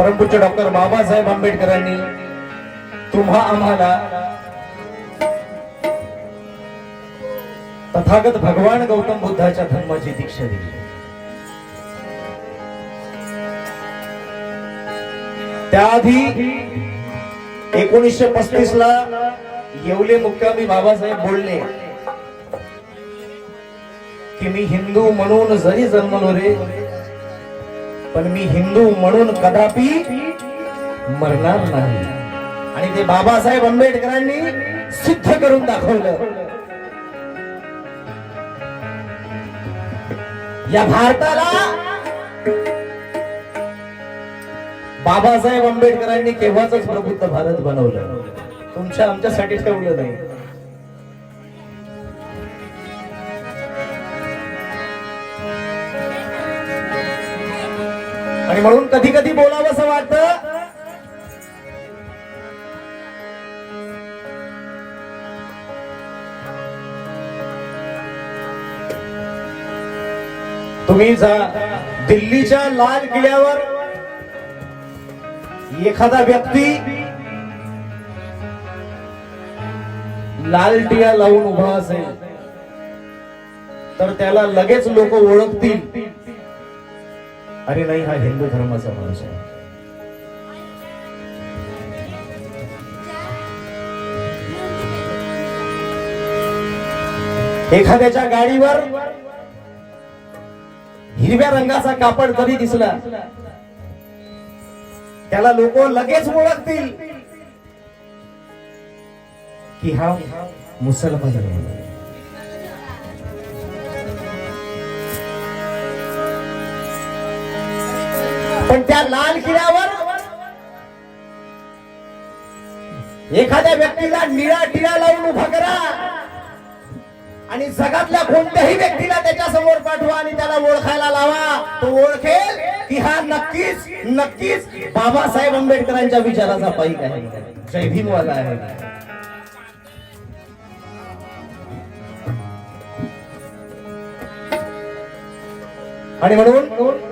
परमपूज्य डॉक्टर बाबासाहेब आंबेडकरांनी तुम्हा आम्हाला तथागत भगवान गौतम बुद्धाच्या धर्माची दीक्षा दिली. त्याआधी एकोणीसशे पस्तीस ला येवले मुक्कामी बाबासाहेब बोलले की मी हिंदू म्हणून जरी जन्मलो रे पण मी हिंदू म्हणून कदापि मरणार नाही. आणि ते बाबासाहेब आंबेडकरांनी सिद्ध करून दाखवलं. या भारताला बाबासाहेब आंबेडकरांनी केव्हाच प्रबुद्ध भारत बनवलं. तुमच्या आमच्यासाठी ठेवलं नाही. आणि म्हणून कधी कधी बोलावं असं वाटतं. तुम्ही जा दिल्लीच्या लाल किल्ल्यावर एखादा व्यक्ती लाल टिया लावून उभा असेल तर त्याला लगेच लोक ओळखतील. अरे नाही हा हिंदू धर्माचा माणूस आहे. एखाद्याच्या गाडीवर हिरव्या रंगाचा कापड जरी दिसला? त्याला लोक लगेच ओळखतील की हा मुसलमान पण त्या लाल किल्ल्यावर एखाद्या व्यक्तीला निळा टिळा लावून उभा करा. आणि जगातल्या कोणत्याही व्यक्तीला त्याच्यासमोर पाठवा आणि त्याला ओळखायला लावा. तो ओळखेल की हा नक्कीच नक्कीच बाबासाहेब आंबेडकरांच्या विचाराचा पाईक आहे. जय भीमवाला आहे. आणि म्हणून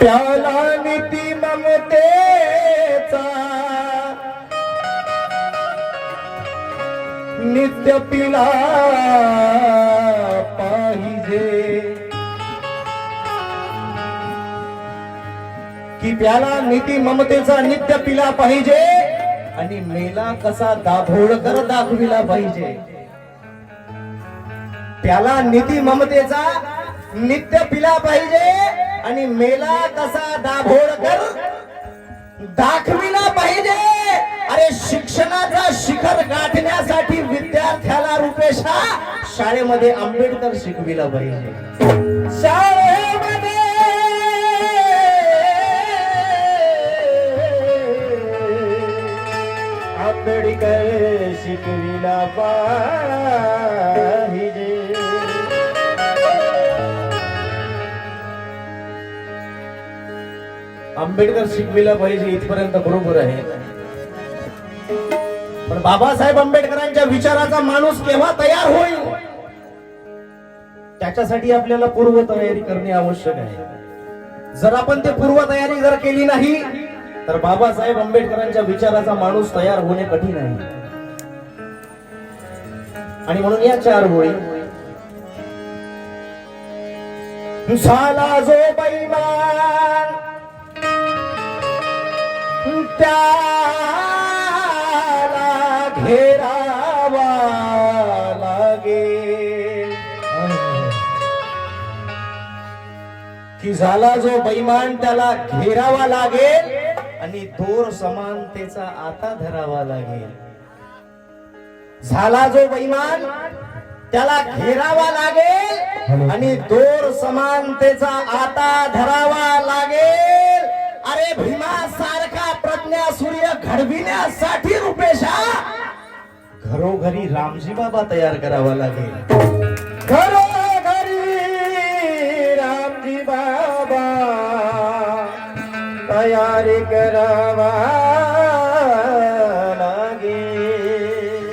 प्याला नीती ममतेचा. नित्य पिला पाहिजे. की प्याला नीती ममतेचा नित्य पिला पाहिजे आणि मेला कसा दाभोळकर दाखविला पाहिजे. त्याला नीती ममतेचा नित्य पिला पाहिजे. आणि मेला कसा दाभोळकर? दाखविला पाहिजे. अरे शिक्षणाचा शिखर गाठण्यासाठी विद्यार्थ्याला रुपेशा शाळेमध्ये आंबेडकर शिकविला पाहिजे. शाळेमध्ये आंबेडकर शिकविला पाहिजे आंबेडकर शिकविला पाहिजे इथपर्यंत बरोबर आहे. पण बाबासाहेब आंबेडकरांच्या विचाराचा माणूस केव्हा तयार होईल? त्याच्यासाठी आपल्याला पूर्व तयारी करणे आवश्यक आहे. जर आपण ते पूर्व तयारी जर केली नाही तर बाबासाहेब आंबेडकरांच्या विचाराचा माणूस तयार होणे कठीण आहे. आणि म्हणून या चार होळी झाला जो बैमान त्याला घेरावा लागे. की झाला जो बैमान त्याला घेरावा लागेल आणि दोर समानतेचा आता धरावा लागेल. झाला जो बैमान त्याला घेरावा लागेल आणि दोर समानतेचा आता धरावा लागेल. अरे भीमा घडविण्यासाठी रुपेशा घरोघरी रामजी बाबा तयार करावा लागेल. घरोघरी रामजी बाबा तयारी करावा लागेल.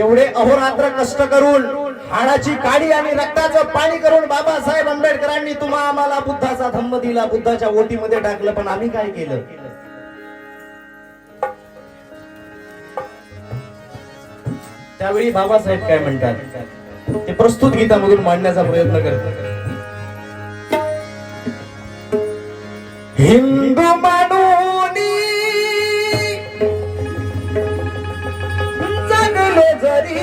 एवढे अहोरात्र कष्ट करून हाडाची काडी आणि रक्ताचं पाणी करून बाबासाहेब आंबेडकरांनी तुम्हा आम्हाला बुद्धाचा धम्म दिला बुद्धाच्या ओटीमध्ये टाकलं पण आम्ही काय केलं? त्यावेळी बाबासाहेब काय म्हणतात? ते प्रस्तुत गीतामधून मांडण्याचा प्रयत्न करतात. हिंदू मानूनी जगलो जरी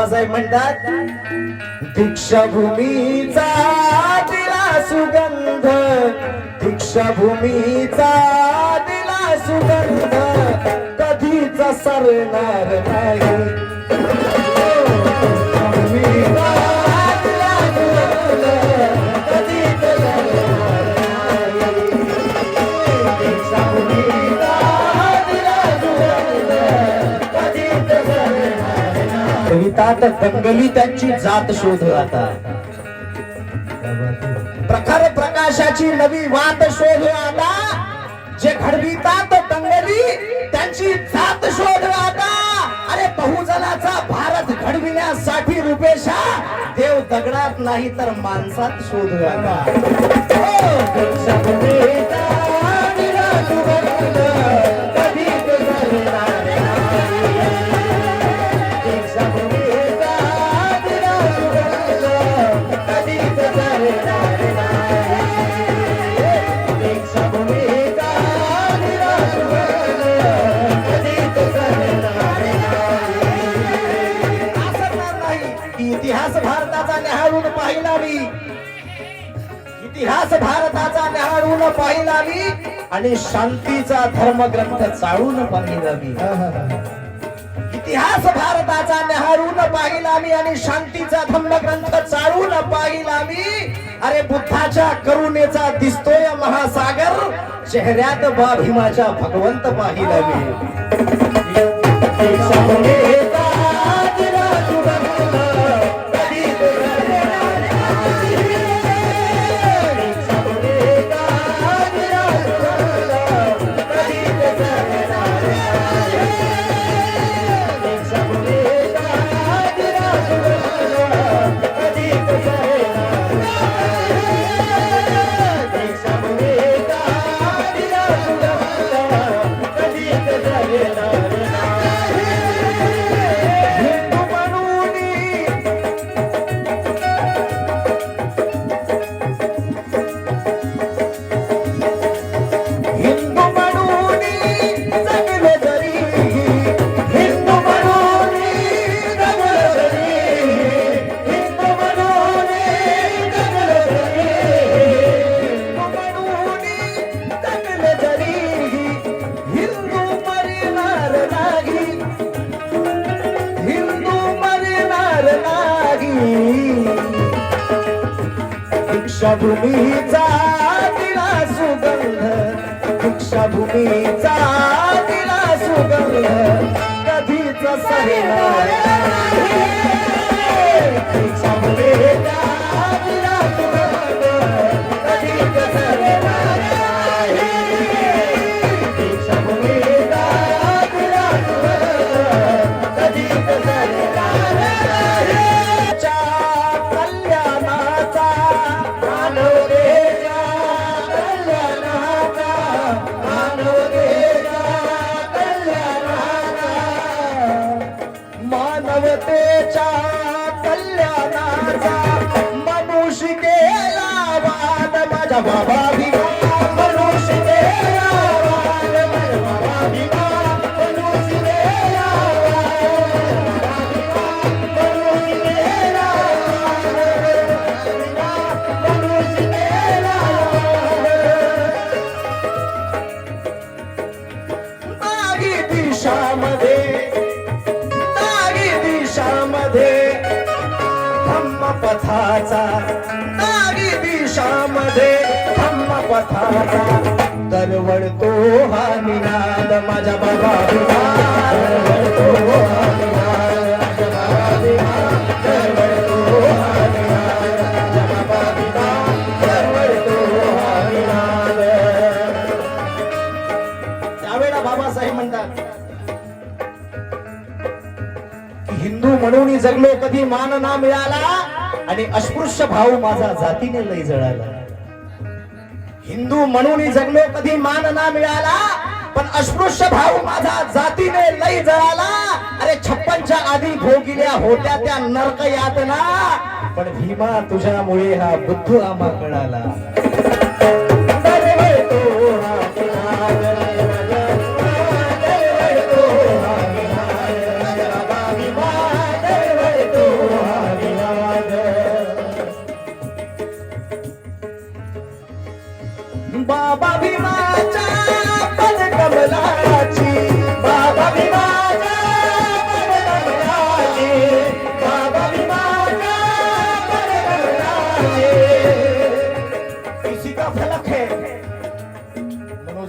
बाबासाहेब म्हणतात दीक्षाभूमीचा दिला सुगंध दीक्षाभूमीचा दिला सुगंध कधीच सरणार नाही. जात दंगली त्यांची जात शोध आता. प्रखर प्रकाशाची नवी वाट शोध आता. जे घडवितात दंगली त्यांची जात शोध आता. अरे बहुजनाचा भारत घडविण्यासाठी रुपेशा देव दगडात नाही तर माणसात शोध आता. हो, इतिहास भारताचा न्याहाळून पाहिला मी आणि शांतीचा धर्मग्रंथ चाळून पाहिला मी इतिहास भारताचा न्याहाळून पाहिला मी आणि शांतीचा धम्मग्रंथ चाळून पाहिला मी अरे बुद्धाच्या करुणेचा दिसतोय महासागर चेहऱ्यात बा भीमाच्या भगवंत पाहिला मी दीक्षाभूमीचा दिला सुगंध. दीक्षाभूमीचा दिला सुगंध. कधीच सरे दीक्षा जनतेच्या कल्याणाचा नाथाचा दरवळतो हा निनाद माझ्या बाबा दरवळतो हा म्हणतात हिंदू म्हणून जगलो कधी मान ना मिळाला आणि अस्पृश्य भाव माझा जातीने लय जळाला. हिंदू म्हणून जगलो कधी मान ना मिळाला पण अस्पृश्य भाऊ माझा जातीने लय जळाला. अरे छप्पनच्या आधी भोगिल्या होत्या त्या नरक यातना पण भीमा तुझ्यामुळे हा बुद्धू आम्हा कळाला.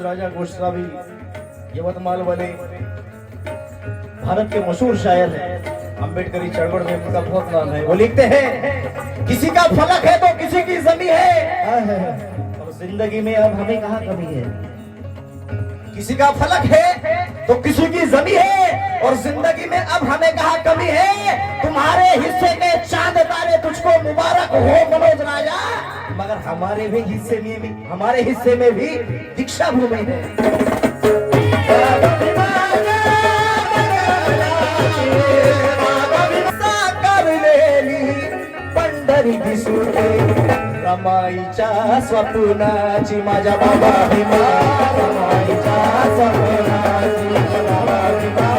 मनोज राजा गोस्वामी यवतमाल वाले, भारत के मशहूर शायर हैं। अम्बेडकरी चळवळ में उनका बहुत नाम है। वो लिखते हैं, किसी का फलक है तो किसी की जमी है। और ज़िंदगी में अब हमें कहा कमी है? किसी का फलक है तो किसी की जमी है। और ज़िंदगी में अब हमें कहा कमी है? तुम्हारे हिस्से के चाँद तारे तुझको मुबारक हो मनोज राजा। मगर हमारे भी हिस्से में भी हमारे हिस्से में भी दीक्षा भूमि है। पंढरी दिसुटे रमाईच्या स्वप्नाची माझ्या बाबा भीमा रमाईच्या स्वप्नाची माझ्या बाबा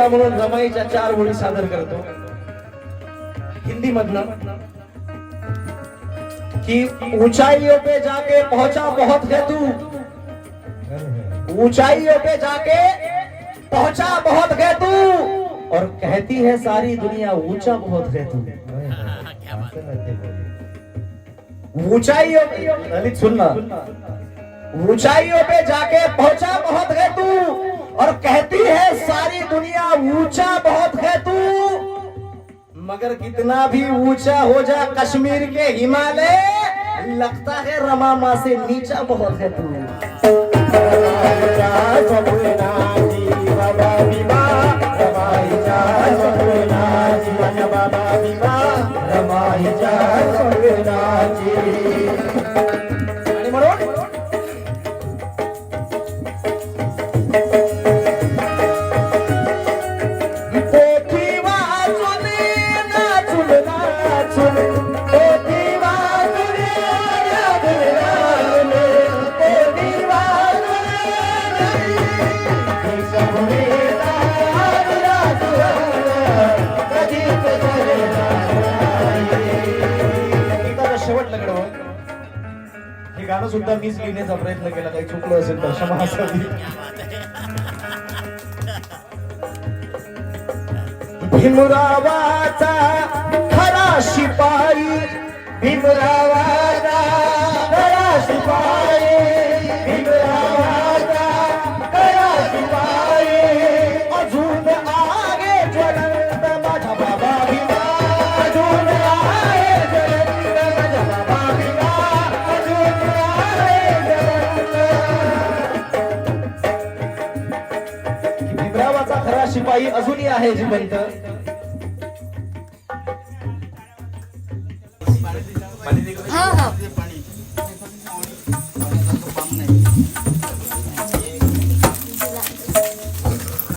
झाला म्हणून रमाईच्या चार ओळी सादर करतो. हिंदी मधनं कि ऊंचाइयों पे जाके पहुँचा बहुत है तू. ऊंचाइयों पे जाके पहुँचा बहुत है तू. और कहती है सारी दुनिया ऊँचा बहुत है तू. ऊंचाइयों ललित सुनना। ऊंचाइयों पे जाके पहुँचा बहुत है तू. और कहती है, सारी दुनिया ऊँचा बहुत है तू। मगर कितना भी ऊँचा हो जा कश्मीर के हिमालय, लगता है रमा माँ से नीचा बहुत है तू। आणि गाणं सुद्धा मीच लिहिण्याचा प्रयत्न केला. काही चुकलं असेल तर क्षमा असावी भीमरावाचा खरा शिपाई भीमरावाचा खरा शिपाई. आहे जिवंत